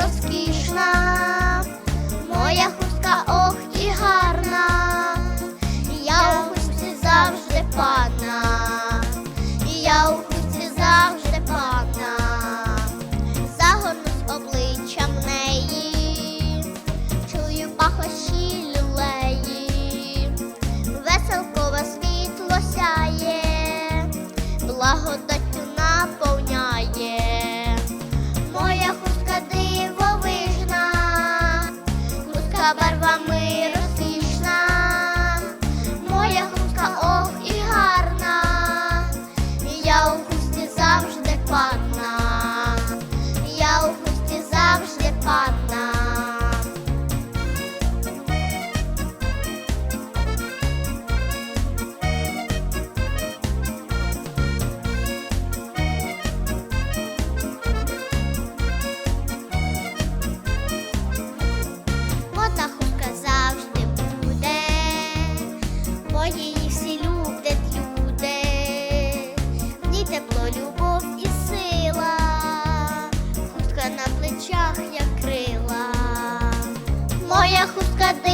розкішна, моя хустка ох і гарна, я у хустці завжди пана, я у хустці завжди пана, загорну з обличчям неї, чую пахощі лілеї, веселкове світло сяє, благодать. lot.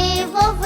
devolver.